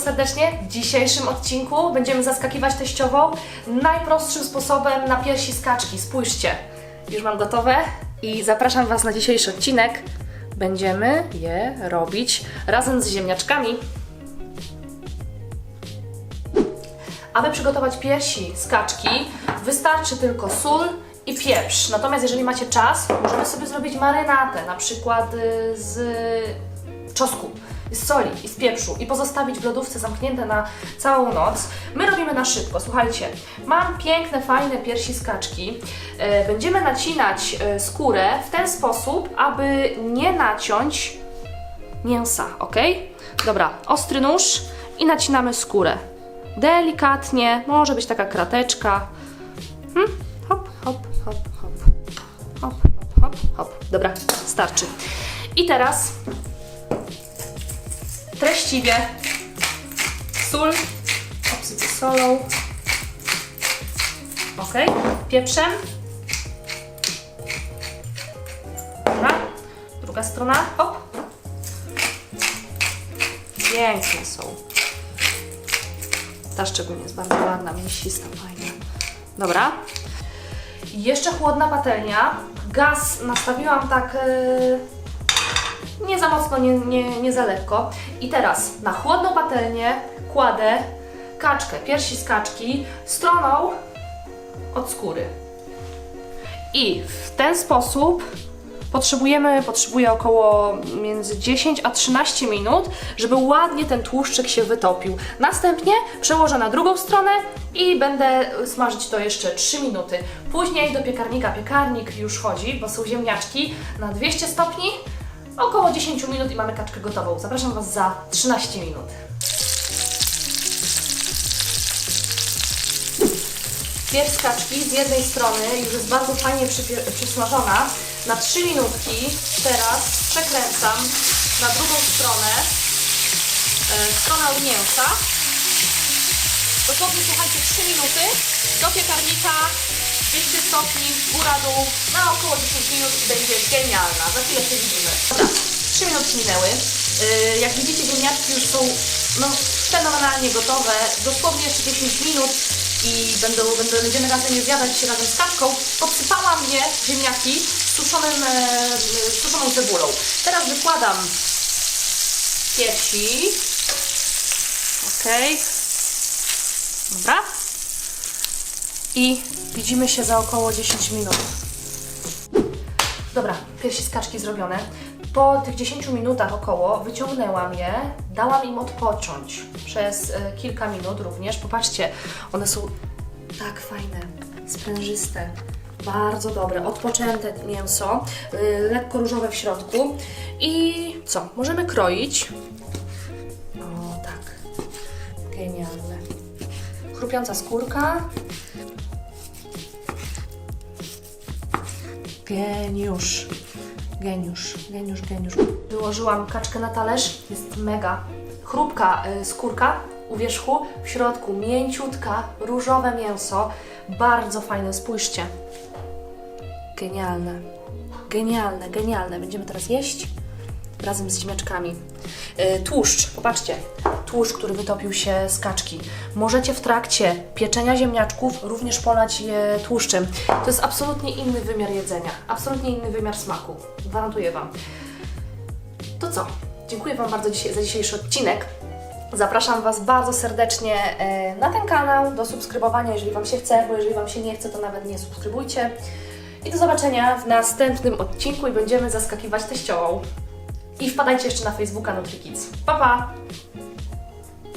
serdecznie. W dzisiejszym odcinku będziemy zaskakiwać teściową najprostszym sposobem na piersi z kaczki. Spójrzcie, już mam gotowe i zapraszam Was na dzisiejszy odcinek. Będziemy je robić razem z ziemniaczkami. Aby przygotować piersi z kaczki, wystarczy tylko sól i pieprz. Natomiast jeżeli macie czas, możemy sobie zrobić marynatę, na przykład y, z czosnku, z soli i z pieprzu i pozostawić w lodówce zamknięte na całą noc. My robimy na szybko. Słuchajcie, mam piękne, fajne piersi z kaczki. E, Będziemy nacinać e, skórę w ten sposób, aby nie naciąć mięsa, ok? Dobra, ostry nóż i nacinamy skórę. Delikatnie, może być taka krateczka. Hmm? Hop, hop, hop, hop. Hop, hop, hop, hop. Dobra, starczy. I teraz treściwie sól, obsypię solą. Ok, pieprzem. Dobra, druga strona, hop. Piękne są. Ta szczególnie jest bardzo ładna, mięsista, fajna. Dobra. Jeszcze chłodna patelnia. Gaz nastawiłam tak yy, nie za mocno, nie, nie, nie za lekko. I teraz na chłodną patelnię kładę kaczkę, piersi z kaczki stroną od skóry. I w ten sposób potrzebujemy, potrzebuję około między 10 a 13 minut, żeby ładnie ten tłuszczyk się wytopił. Następnie przełożę na drugą stronę i będę smażyć to jeszcze 3 minuty. Później do piekarnika. Piekarnik już chodzi, bo są ziemniaczki na 200 stopni. Około 10 minut i mamy kaczkę gotową. Zapraszam Was za 13 minut. Pierś kaczki z jednej strony już jest bardzo fajnie przysmażona. Na 3 minutki teraz przekręcam na drugą stronę, e, stronę od mięsa. Dosłownie słuchajcie 3 minuty do piekarnika 200 stopni, góra dół, na około 10 minut i będzie genialna. Za chwilę się widzimy. Dobra, 3 minutki minęły. Yy, jak widzicie ziemniaczki już są no, fenomenalnie gotowe. Dosłownie jeszcze 10 minut i będą, będą, będziemy razem je zjadać razem z kaczką. Podsypałam je, ziemniaki, suszonym, e, suszoną cebulą. Teraz wykładam piersi. Okej. Dobra. I widzimy się za około 10 minut. Dobra, piersi z kaczki zrobione. Po tych 10 minutach około wyciągnęłam je, dałam im odpocząć przez e, kilka minut również. Popatrzcie, one są tak fajne, sprężyste, bardzo dobre, odpoczęte mięso, y, lekko różowe w środku. I co? Możemy kroić. O, tak. Genialne. Chrupiąca skórka. Geniusz. Geniusz, geniusz, geniusz. Wyłożyłam kaczkę na talerz. Jest mega. Chrupka y, skórka u wierzchu, w środku mięciutka, różowe mięso. Bardzo fajne, spójrzcie. Genialne. Genialne, genialne. Będziemy teraz jeść razem z ziemniaczkami. Yy, tłuszcz, popatrzcie. Tłuszcz, który wytopił się z kaczki. Możecie w trakcie pieczenia ziemniaczków również polać je tłuszczem. To jest absolutnie inny wymiar jedzenia, absolutnie inny wymiar smaku. Gwarantuję Wam. To co? Dziękuję Wam bardzo za dzisiejszy odcinek. Zapraszam Was bardzo serdecznie e, na ten kanał do subskrybowania, jeżeli Wam się chce, bo jeżeli Wam się nie chce, to nawet nie subskrybujcie. I do zobaczenia w następnym odcinku i będziemy zaskakiwać teściołą. I wpadajcie jeszcze na Facebooka NutriKids. Pa, pa!